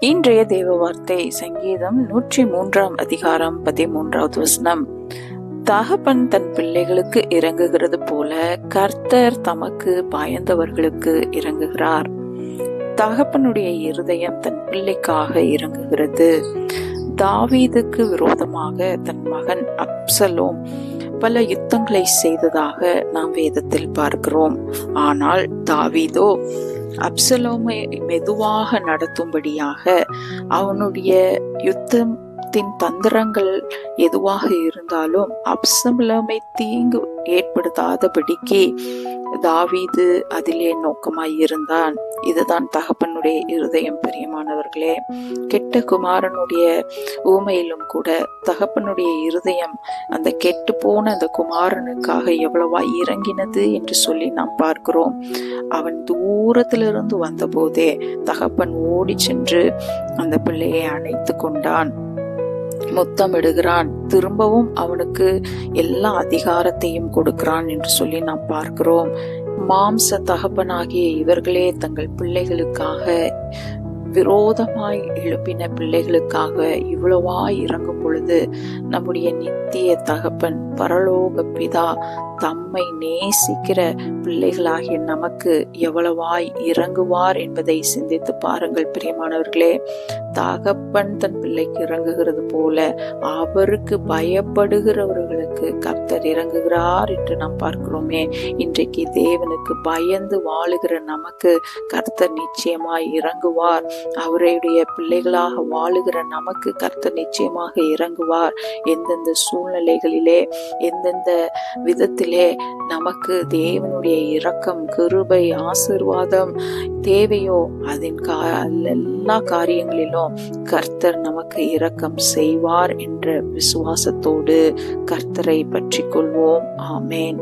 இன்றைய தேவ வார்த்தை சங்கீதம் நூற்றி மூன்றாம் அதிகாரம் பதிமூன்றாவது வசனம். தகப்பன் தன் பிள்ளைகளுக்கு இறங்குகிறது போல கர்த்தர் தமக்கு பயந்தவர்களுக்கு இறங்குகிறார். தகப்பனுடைய இருதயம் தன் பிள்ளைக்காக இறங்குகிறது. தாவீதுக்கு விரோதமாக தன் மகன் அப்சலோம் பல யுத்தங்களை செய்ததாக நாம் வேதத்தில் பார்க்கிறோம். ஆனால் தாவீதோ அப்சலோமை மெதுவாக நடத்தும்படியாக அவனுடைய யுத்தம் யுத்தத்தின் தந்திரங்கள் எதுவாக இருந்தாலும் அப்சமில்லாமை தீங்கு ஏற்படுத்தாதபடிக்கு தாவீது அதிலே நோக்கமாய் இருந்தான். இதுதான் தகப்பனுடைய இருதயம் பிரியமானவர்களே. கெட்ட குமாரனுடைய ஊமையிலும் கூட தகப்பனுடைய இருதயம் அந்த கெட்டு போன அந்த குமாரனுக்காக எவ்வளவா இறங்கினது என்று சொல்லி நாம் பார்க்கிறோம். அவன் தூரத்திலிருந்து வந்தபோதே தகப்பன் ஓடி சென்று அந்த பிள்ளையை அணைத்து கொண்டான். முத்தமிடுகிறான். திரும்பவும் அவனுக்கு எல்லா அதிகாரத்தையும் கொடுக்கிறான் என்று சொல்லி நாம் பார்க்கிறோம். மாம்ச தகப்பனாகிய இவர்களே தங்கள் பிள்ளைகளுக்காக விரோதமாய் எழுப்பின பிள்ளைகளுக்காக இவ்வளவாய் இறங்கும் பொழுது நம்முடைய நித்திய தகப்பன் பரலோக பிதா தம்மை நேசிக்கிற பிள்ளைகளாகிய நமக்கு எவ்வளவாய் இறங்குவார் என்பதை சிந்தித்து பாருங்கள் பிரியமானவர்களே. தகப்பன் தன் பிள்ளைக்கு இறங்குகிறது போல அவருக்கு பயப்படுகிறவர்கள் நமக்கு கர்த்தர் இறங்குகிறார் என்று நாம் பார்க்கிறோமே. இன்றைக்கு தேவனுக்கு பயந்து வாழுகிற நமக்கு கர்த்தர் நிச்சயமாய் இறங்குவார். அவருடைய பிள்ளைகளாக வாழுகிற நமக்கு கர்த்தர் நிச்சயமாக இறங்குவார். எந்தெந்த சூழ்நிலைகளிலே எந்தெந்த விதத்திலே நமக்கு தேவனுடைய இரக்கம் கிருபை ஆசிர்வாதம் தேவையோ அதன் கா எல்லா காரியங்களிலும் கர்த்தர் நமக்கு இரக்கம் செய்வார் என்ற விசுவாசத்தோடு கர்த்தர் கர்த்தரை பற்றி கொள்வோம் ஆமேன்